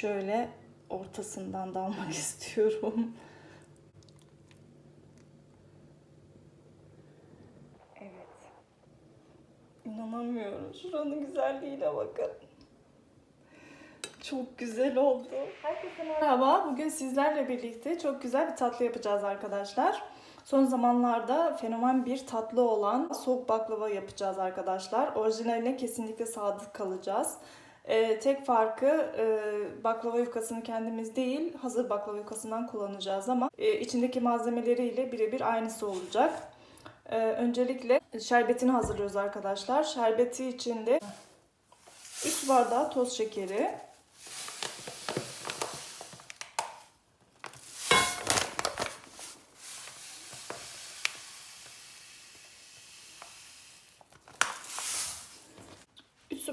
şöyle ortasından dalmak istiyorum. Evet. İnanamıyorum. Şuranın güzelliğine bakın. Çok güzel oldu. Herkese merhaba. Bugün sizlerle birlikte çok güzel bir tatlı yapacağız arkadaşlar. Son zamanlarda fenomen bir tatlı olan soğuk baklava yapacağız arkadaşlar. Orijinaline kesinlikle sadık kalacağız. Ee, tek farkı e, baklava yufkasını kendimiz değil hazır baklava yufkasından kullanacağız ama e, içindeki malzemeleriyle birebir aynısı olacak. Ee, öncelikle şerbetini hazırlıyoruz arkadaşlar. Şerbeti içinde 3 bardağı toz şekeri,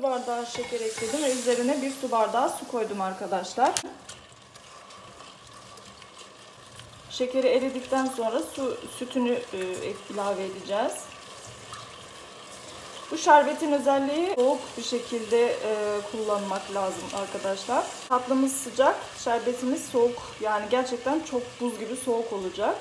bardağı şeker ekledim ve üzerine bir su bardağı su koydum arkadaşlar. Şekeri eridikten sonra su sütünü e, ilave edeceğiz. Bu şerbetin özelliği soğuk bir şekilde e, kullanmak lazım arkadaşlar. Tatlımız sıcak, şerbetimiz soğuk. Yani gerçekten çok buz gibi soğuk olacak.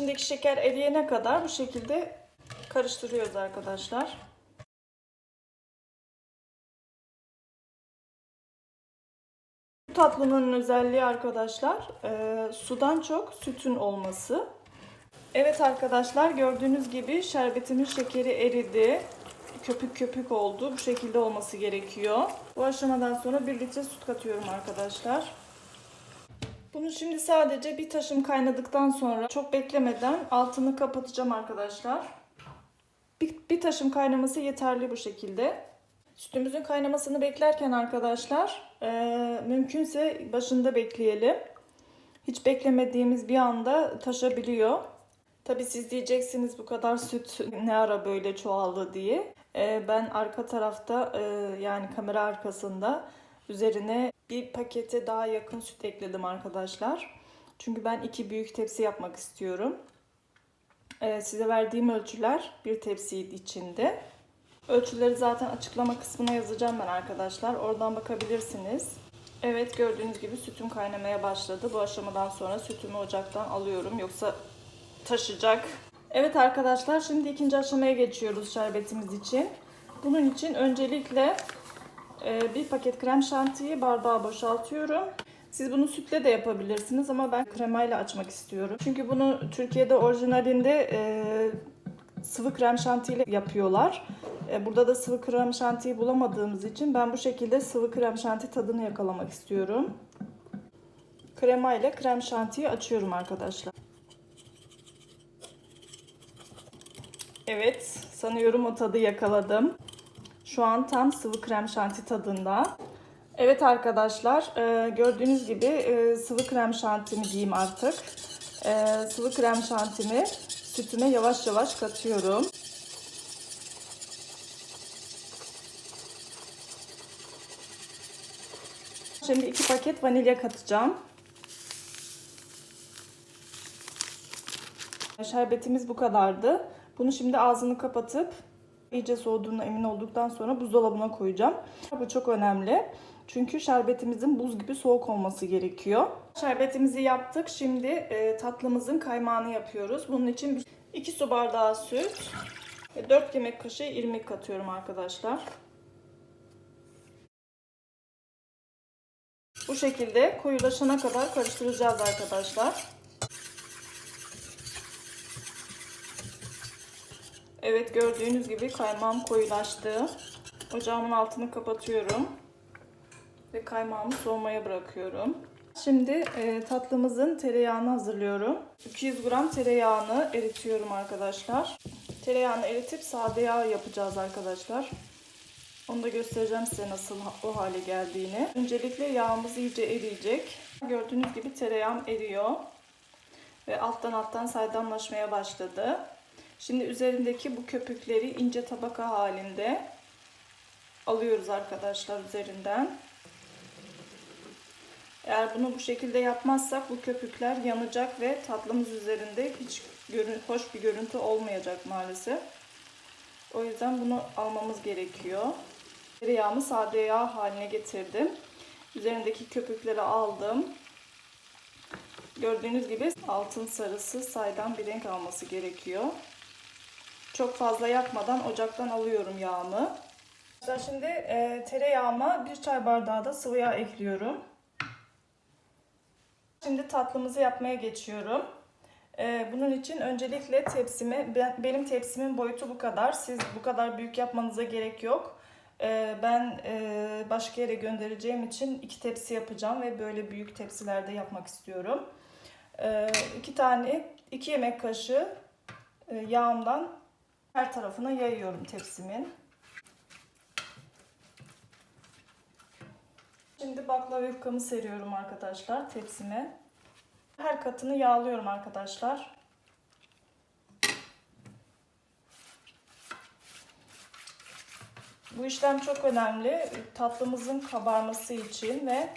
İçindeki şeker eriyene kadar bu şekilde karıştırıyoruz arkadaşlar. Bu tatlının özelliği arkadaşlar e, sudan çok sütün olması. Evet arkadaşlar gördüğünüz gibi şerbetimin şekeri eridi. Köpük köpük oldu. Bu şekilde olması gerekiyor. Bu aşamadan sonra 1 litre süt katıyorum arkadaşlar. Bunu şimdi sadece bir taşım kaynadıktan sonra çok beklemeden altını kapatacağım arkadaşlar. Bir, bir taşım kaynaması yeterli bu şekilde. Sütümüzün kaynamasını beklerken arkadaşlar e, mümkünse başında bekleyelim. Hiç beklemediğimiz bir anda taşabiliyor. Tabi siz diyeceksiniz bu kadar süt ne ara böyle çoğaldı diye. E, ben arka tarafta e, yani kamera arkasında üzerine bir pakete daha yakın süt ekledim arkadaşlar. Çünkü ben iki büyük tepsi yapmak istiyorum. Ee, size verdiğim ölçüler bir tepsiydi içinde. Ölçüleri zaten açıklama kısmına yazacağım ben arkadaşlar. Oradan bakabilirsiniz. Evet gördüğünüz gibi sütüm kaynamaya başladı. Bu aşamadan sonra sütümü ocaktan alıyorum. Yoksa taşacak. Evet arkadaşlar şimdi ikinci aşamaya geçiyoruz şerbetimiz için. Bunun için öncelikle bir paket krem şantiyi bardağa boşaltıyorum. Siz bunu sütle de yapabilirsiniz ama ben kremayla açmak istiyorum. Çünkü bunu Türkiye'de orijinalinde e, sıvı krem şantiyle yapıyorlar. E, burada da sıvı krem şantiyi bulamadığımız için ben bu şekilde sıvı krem şanti tadını yakalamak istiyorum. Krema ile krem şantiyi açıyorum arkadaşlar. Evet, sanıyorum o tadı yakaladım. Şu an tam sıvı krem şanti tadında. Evet arkadaşlar e, gördüğünüz gibi e, sıvı krem şantimi diyeyim artık. E, sıvı krem şantimi sütüme yavaş yavaş katıyorum. Şimdi iki paket vanilya katacağım. Şerbetimiz bu kadardı. Bunu şimdi ağzını kapatıp iyice soğuduğuna emin olduktan sonra buzdolabına koyacağım. Bu çok önemli. Çünkü şerbetimizin buz gibi soğuk olması gerekiyor. Şerbetimizi yaptık. Şimdi e, tatlımızın kaymağını yapıyoruz. Bunun için 2 su bardağı süt ve 4 yemek kaşığı irmik katıyorum arkadaşlar. Bu şekilde koyulaşana kadar karıştıracağız arkadaşlar. Evet gördüğünüz gibi kaymağım koyulaştı. Ocağımın altını kapatıyorum. Ve kaymağımı soğumaya bırakıyorum. Şimdi e, tatlımızın tereyağını hazırlıyorum. 200 gram tereyağını eritiyorum arkadaşlar. Tereyağını eritip sade yağ yapacağız arkadaşlar. Onu da göstereceğim size nasıl o hale geldiğini. Öncelikle yağımız iyice eriyecek. Gördüğünüz gibi tereyağım eriyor. Ve alttan alttan saydamlaşmaya başladı. Şimdi üzerindeki bu köpükleri ince tabaka halinde alıyoruz arkadaşlar üzerinden. Eğer bunu bu şekilde yapmazsak bu köpükler yanacak ve tatlımız üzerinde hiç hoş bir görüntü olmayacak maalesef. O yüzden bunu almamız gerekiyor. Tereyağımı sade yağ haline getirdim. Üzerindeki köpükleri aldım. Gördüğünüz gibi altın sarısı saydam bir renk alması gerekiyor. Çok fazla yakmadan ocaktan alıyorum yağımı. Şimdi e, tereyağıma bir çay bardağı da sıvı yağ ekliyorum. Şimdi tatlımızı yapmaya geçiyorum. E, bunun için öncelikle tepsimi, ben, benim tepsimin boyutu bu kadar. Siz bu kadar büyük yapmanıza gerek yok. E, ben e, başka yere göndereceğim için iki tepsi yapacağım ve böyle büyük tepsilerde yapmak istiyorum. İki tane, iki yemek kaşığı yağımdan her tarafına yayıyorum tepsimin. Şimdi baklava yufkamı seriyorum arkadaşlar tepsime. Her katını yağlıyorum arkadaşlar. Bu işlem çok önemli. Tatlımızın kabarması için ve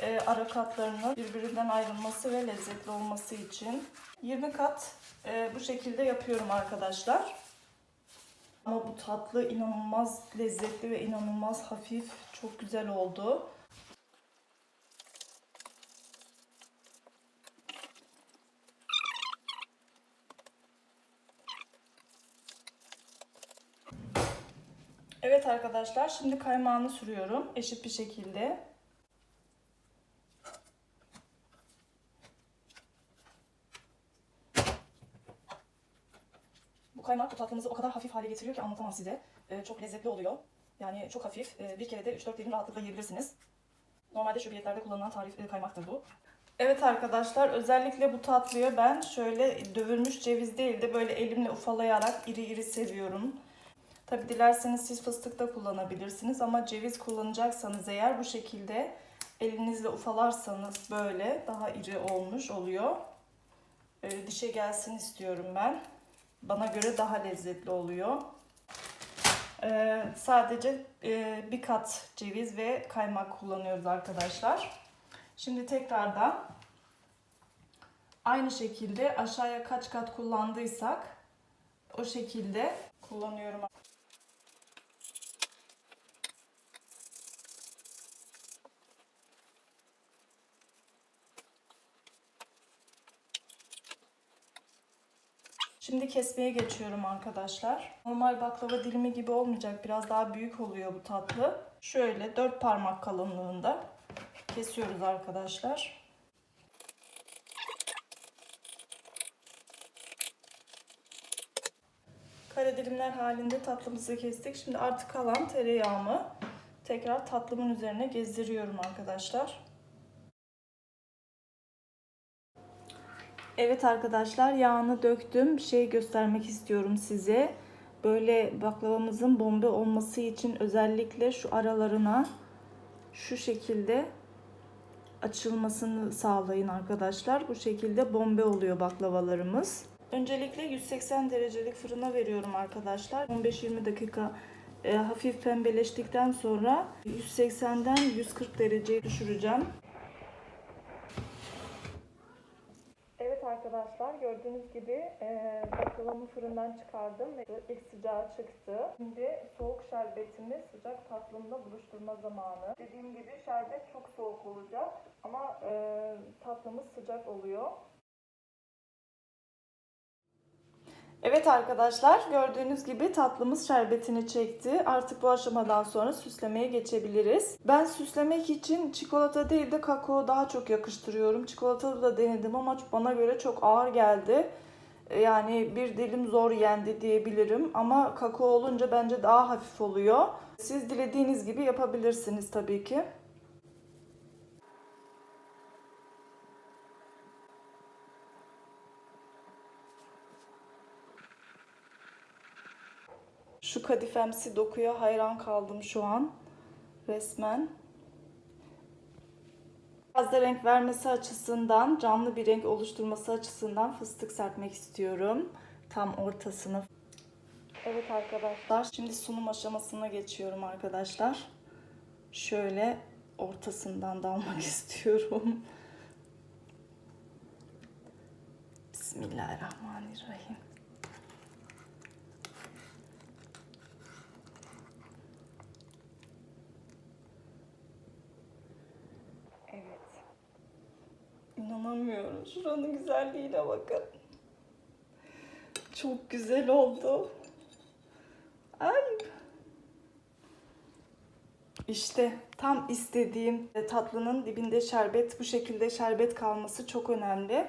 e, ara katlarının birbirinden ayrılması ve lezzetli olması için. 20 kat e, bu şekilde yapıyorum arkadaşlar. Ama bu tatlı inanılmaz lezzetli ve inanılmaz hafif. Çok güzel oldu. Evet arkadaşlar şimdi kaymağını sürüyorum eşit bir şekilde. Kaymak bu tatlımızı o kadar hafif hale getiriyor ki anlatamam size. Ee, çok lezzetli oluyor. Yani çok hafif. Ee, bir kere de 3-4 dilim rahatlıkla yiyebilirsiniz. Normalde şöbiyetlerde kullanılan tarif e, kaymaktır bu. Evet arkadaşlar özellikle bu tatlıyı ben şöyle dövülmüş ceviz değil de böyle elimle ufalayarak iri iri seviyorum. Tabi dilerseniz siz fıstık da kullanabilirsiniz ama ceviz kullanacaksanız eğer bu şekilde elinizle ufalarsanız böyle daha iri olmuş oluyor. Ee, dişe gelsin istiyorum ben. Bana göre daha lezzetli oluyor. Ee, sadece e, bir kat ceviz ve kaymak kullanıyoruz arkadaşlar. Şimdi tekrardan aynı şekilde aşağıya kaç kat kullandıysak o şekilde kullanıyorum. Şimdi kesmeye geçiyorum arkadaşlar. Normal baklava dilimi gibi olmayacak. Biraz daha büyük oluyor bu tatlı. Şöyle 4 parmak kalınlığında kesiyoruz arkadaşlar. Kare dilimler halinde tatlımızı kestik. Şimdi artık kalan tereyağımı tekrar tatlımın üzerine gezdiriyorum arkadaşlar. Evet arkadaşlar yağını döktüm. Bir şey göstermek istiyorum size. Böyle baklavamızın bombe olması için özellikle şu aralarına şu şekilde açılmasını sağlayın arkadaşlar. Bu şekilde bombe oluyor baklavalarımız. Öncelikle 180 derecelik fırına veriyorum arkadaşlar. 15-20 dakika e, hafif pembeleştikten sonra 180'den 140 dereceye düşüreceğim. Evet arkadaşlar gördüğünüz gibi e, baklavamı fırından çıkardım ve ilk sıcağı çıktı. Şimdi soğuk şerbetimi sıcak tatlımla buluşturma zamanı. Dediğim gibi şerbet çok soğuk olacak ama e, tatlımız sıcak oluyor. Evet arkadaşlar gördüğünüz gibi tatlımız şerbetini çekti. Artık bu aşamadan sonra süslemeye geçebiliriz. Ben süslemek için çikolata değil de kakao daha çok yakıştırıyorum. Çikolatalı da denedim ama bana göre çok ağır geldi. Yani bir dilim zor yendi diyebilirim ama kakao olunca bence daha hafif oluyor. Siz dilediğiniz gibi yapabilirsiniz tabii ki. Şu kadifemsi dokuya hayran kaldım şu an. Resmen. Biraz da renk vermesi açısından, canlı bir renk oluşturması açısından fıstık serpmek istiyorum. Tam ortasını. Evet arkadaşlar, şimdi sunum aşamasına geçiyorum arkadaşlar. Şöyle ortasından dalmak istiyorum. Bismillahirrahmanirrahim. Evet. İnanamıyorum. Şuranın güzelliğine bakın. Çok güzel oldu. Ay. İşte tam istediğim tatlının dibinde şerbet, bu şekilde şerbet kalması çok önemli.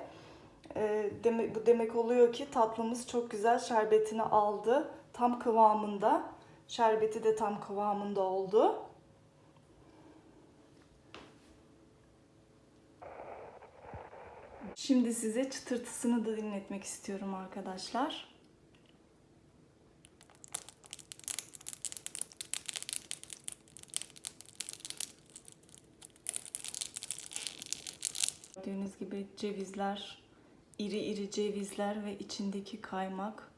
Ee, deme- bu demek oluyor ki tatlımız çok güzel şerbetini aldı. Tam kıvamında. Şerbeti de tam kıvamında oldu. Şimdi size çıtırtısını da dinletmek istiyorum arkadaşlar. Gördüğünüz gibi cevizler, iri iri cevizler ve içindeki kaymak.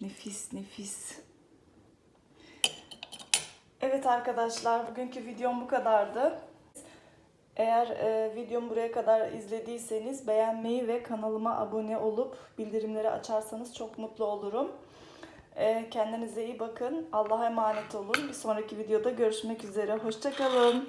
Nefis nefis. Evet arkadaşlar bugünkü videom bu kadardı. Eğer e, videomu buraya kadar izlediyseniz beğenmeyi ve kanalıma abone olup bildirimleri açarsanız çok mutlu olurum. E, kendinize iyi bakın. Allah'a emanet olun. Bir sonraki videoda görüşmek üzere. Hoşçakalın.